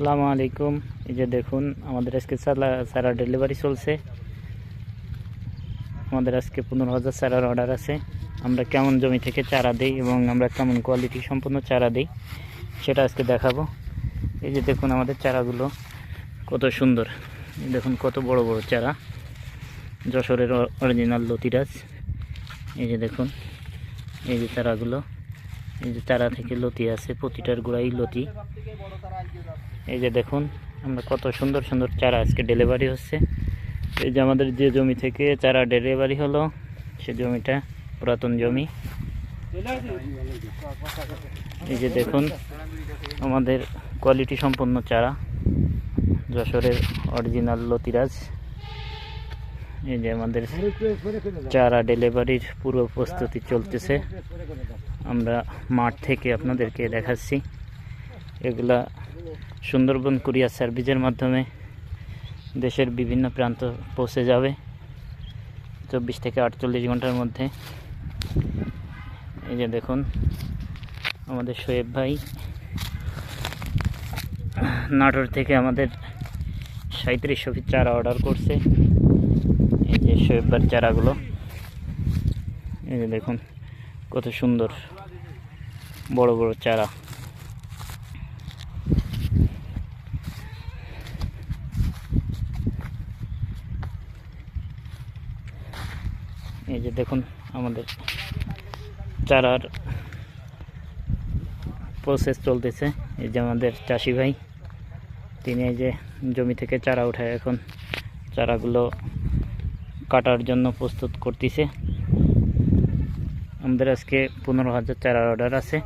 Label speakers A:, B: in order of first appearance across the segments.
A: আসসালামু আলাইকুম। এই যে দেখুন, আমাদের আজকে চারা ডেলিভারি চলছে। আমাদের আজকে পনেরো হাজার চারার অর্ডার আছে। আমরা কেমন জমি থেকে চারা দিই এবং আমরা কেমন কোয়ালিটি সম্পন্ন চারা দিই, সেটা আজকে দেখাবো। এই যে দেখুন, আমাদের চারাগুলো কত সুন্দর। দেখুন, কত বড় বড় চারা। যশোরের অরিজিনাল লতিরাজ। এই যে দেখুন, এই যে চারাগুলো। এই যে চারা থেকে লতি আছে, প্রতিটার গোড়াই লতি। এই যে দেখুন, আমরা কত সুন্দর সুন্দর চারা আজকে ডেলিভারি হচ্ছে। এই যে আমাদের যে জমি থেকে চারা ডেলিভারি হলো, সে জমিটা পুরাতন জমি। এই যে দেখুন, আমাদের কোয়ালিটি সম্পন্ন চারা, যশোরের অরিজিনাল লতিরাজ। এই যে আমাদের চারা ডেলিভারির পুরো প্রস্তুতি চলতেছে। আমরা মাঠ থেকে আপনাদেরকে দেখাচ্ছি। এগুলা সুন্দরবন কুরিয়ার সার্ভিসের মাধ্যমে দেশের বিভিন্ন প্রান্ত পৌঁছে যাবে। চব্বিশ থেকে আটচল্লিশ ঘণ্টার মধ্যে। এই যে দেখুন, আমাদের শোয়েব ভাই নাটোর থেকে আমাদের সাঁত্রিশ পিস চারা অর্ডার করছে। এই যে শোয়েব ভাইয়ের চারাগুলো। এই যে দেখুন কত সুন্দর বড় বড় চারা। এই যে দেখুন আমাদের চারার প্রসেস চলতেছে। এই যে আমাদের চাষি ভাই, তিনি এই যে জমি থেকে চারা উঠায় এখন। চারাগুলো কাটার জন্য প্রস্তুত করতেছে। আমাদের আজকে পনেরো হাজার চারার অর্ডার আছে।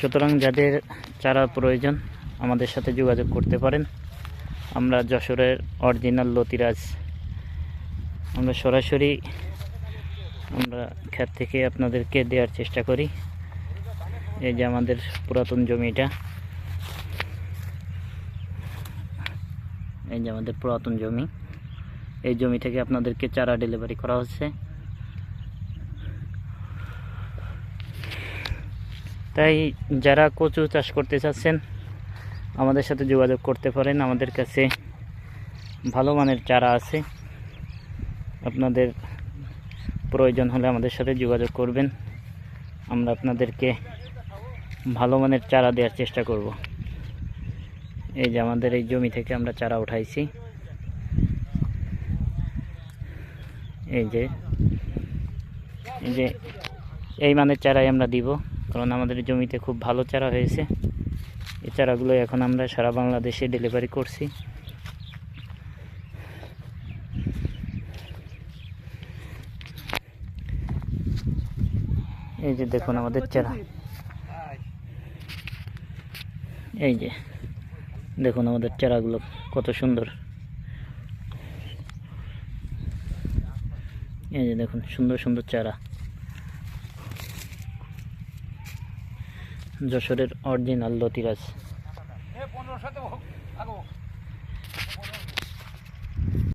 A: সুতরাং যাদের চারা প্রয়োজন, আমাদের সাথে যোগাযোগ করতে পারেন। আমরা যশোরের অরিজিনাল লতিরাজ। আমরা সরাসরি আমরা ক্ষেত থেকে আপনাদেরকে দেওয়ার চেষ্টা করি। এই যে আমাদের পুরাতন জমিটা। এই যে আমাদের পুরাতন জমি। এই জমি থেকে আপনাদেরকে চারা ডেলিভারি করা হচ্ছে। তাই যারা কচু চাষ করতে চাচ্ছেন, আমাদের সাথে যোগাযোগ করতে পারেন। আমাদের কাছে ভালো মানের চারা আছে। আপনাদের প্রয়োজন হলে আমাদের সাথে যোগাযোগ করবেন। আমরা আপনাদেরকে ভালো মানের চারা দেওয়ার চেষ্টা করব। এই যে আমাদের এই জমি থেকে আমরা চারা উঠাইছি। এই যে এই যে, এই মানের চারাই আমরা দিব, কারণ আমাদের জমিতে খুব ভালো চারা হয়েছে। এই চারাগুলো এখন আমরা সারা বাংলাদেশে ডেলিভারি করছি। এই যে দেখুন আমাদের চারা। এই যে, দেখুন আমাদের চারাগুলো কত সুন্দর। এই যে দেখুন সুন্দর সুন্দর চারা। যশোরের অরিজিনাল লতিরাজ